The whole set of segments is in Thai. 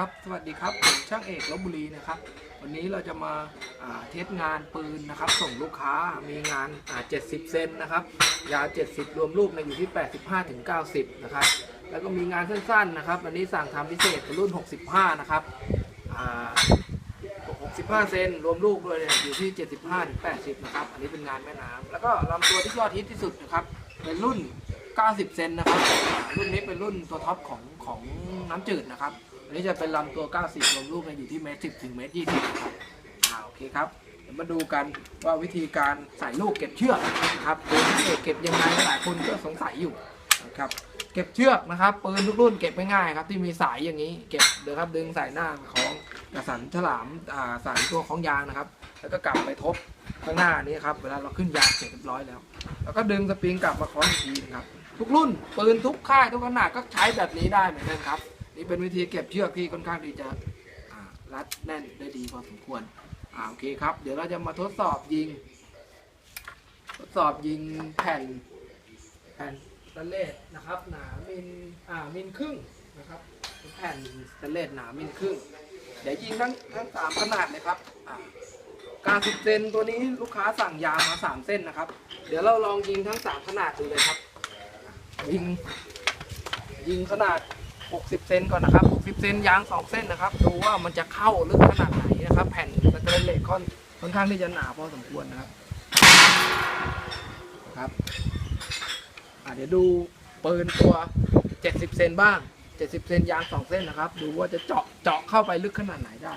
ครับสวัสดีครับผมช่างเอกลบบุรีนะครับ วันนี้เราจะมาเทสงานปืนนะครับ ส่งลูกค้ามีงานอ่า70 เซนนะครับยาว 70 รวมลูกเนยอยู่ที่ 85ถึง90 นะครับ แล้วก็มีงานสั้นๆนะครับวันนี้สั่งทำพิเศษเป็นรุ่น 65 นะครับอ่า65 เซนรวมลูกด้วยเนี่ยอยู่ที่ 75ถึง80 นะครับ อันนี้เป็นงานแม่น้ำแล้วก็ลำตัวที่ยอดฮิตที่สุดนะครับเป็นรุ่น 90 เซนนะครับ รุ่นนี้เป็นรุ่นตัวท็อปของของน้ำจืดนะครับ อันนี้จะเป็นลำตัว 90รวมลูกเนี่ยอยู่ที่เมตร10ถึงเมตร20ครับอ่าโอเคครับเดี๋ยวมาดูกันว่าวิธีการใส่ลูกเก็บเชือกนะครับปืนเกเก็บยังไงหลายคนก็สงสัยอยู่นะครับเก็บเชือกนะครับปืนทุกรุ่นเก็บไม่ง่ายครับที่มีสายอย่างนี้เก็บเดี๋ยวครับดึงใส่หน้าของกระสันฉลามอ่าสายตัวของยางนะครับ แล้วก็กลับไปทบข้างหน้านี้ครับเวลาเราขึ้นยางเสร็จเรียบร้อยแล้ว แล้วก็ดึงสปริงกลับมาคล้องอีกทีนะครับทุกรุ่นปืนทุกค่ายทุกขนาดก็ใช้แบบนี้ได้เหมือนกันครับ นี่เป็นวิธีเก็บเชือกที่ค่อนข้างที่จะรัดแน่นได้ดีพอสมควรอ่าโอเคครับ เดี๋ยวเราจะมาทดสอบยิง ทดสอบยิงแผ่น แผ่นสแตนเลสนะครับ หนามิลอ่ามิลครึ่งนะครับแผ่นสแตนเลสหนามิลครึ่ง เดี๋ยวยิงทั้งทั้งสามขนาดเลยครับอ่า90เซนตัวนี้ลูกค้าสั่งยาวมาสามเส้นนะครับ เดี๋ยวเราลองยิงทั้งสามขนาดดูเลยครับ ยิง ยิงขนาด 60 เซนก่อนนะครับ 60 เซนยาง 2 เส้นนะครับ ดูว่ามันจะเข้าลึกขนาดไหนนะครับ แผ่นสแตนเลสค่อนค่อนข้างที่จะหนาพอสมควรนะครับครับเดี๋ยวดูปืนตัว 70 เซนบ้าง 70 เซนยาง 2 เส้นนะครับ ดูว่าจะเจาะเจาะเข้าไปลึกขนาดไหนได้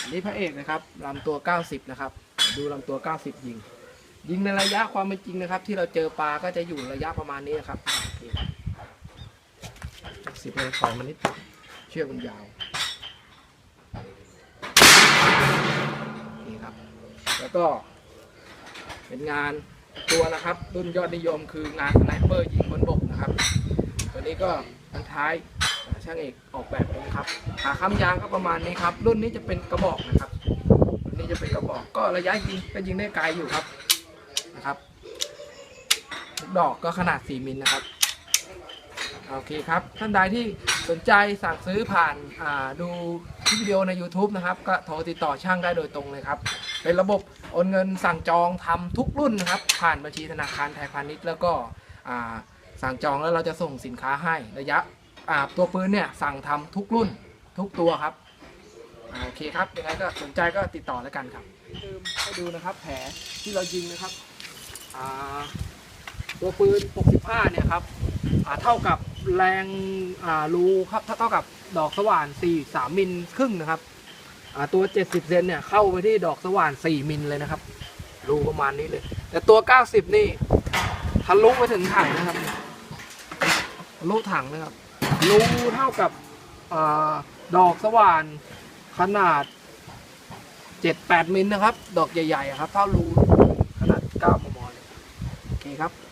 อันนี้พระเอกนะครับลำตัว 90 นะครับ ดูลำตัว 90 ยิง ยิงในระยะความเป็นจริงนะครับ ที่เราเจอปลาก็จะอยู่ระยะประมาณนี้นะครับอะโอเคครับสิบเลยถอยมันนิดเชือกมันยาวนี่ครับ แล้วก็เป็นงานตัวนะครับ รุ่นยอดนิยมคืองานสไนเปอร์ยิงบนบกนะครับ ตัวนี้ก็อันท้ายช่างเอกออกแบบเองครับขาค้ำยางก็ประมาณนี้ครับ รุ่นนี้จะเป็นกระบอกนะครับ รุ่นนี้จะเป็นกระบอกก็ระยะยิงก็ยิงได้ไกลอยู่ครับ นะครับลูกดอกก็ขนาด 4 มิลนะครับ โอเคครับ ท่านใดที่สนใจสั่งซื้อผ่านาดูวิดีโอใน YouTube นะครับ ก็โทรติดต่อช่างได้โดยตรงเลยครับ เป็นระบบโอนเงินสั่งจองทำทุกรุ่นนะครับ ผ่านบัญชีธนาคารไทยพาณิชย์แล้วก็สั่งจองแล้วเราจะส่งสินค้าให้ระยะตัวปืนเนี่ยสั่งทำทุกรุ่นทุกตัวครับอโอเคครับยังไงก็สนใจก็ติดต่อแล้วกันครับลืมให้ดูนะครับ แผลที่เรายิงนะครับ ตัวปืน 65 เนี่ยครับเท่ากับแรงรูครับเท่ากับดอกสว่าน 4 3 มิลครึ่งนะครับตัว 70 เซนเนี่ยเข้าไปที่ดอกสว่าน 4 มิลเลยนะครับ รูประมาณนี้เลย แต่ตัว 90 นี่ทะลุไปถึงถังนะครับทะลุถังนะครับ รูเท่ากับอดอกสว่านขนาด 7-8 มิลนะครับ ดอกใหญ่ๆครับเท่ารูขนาด 9 มมเลย โอเค ครับ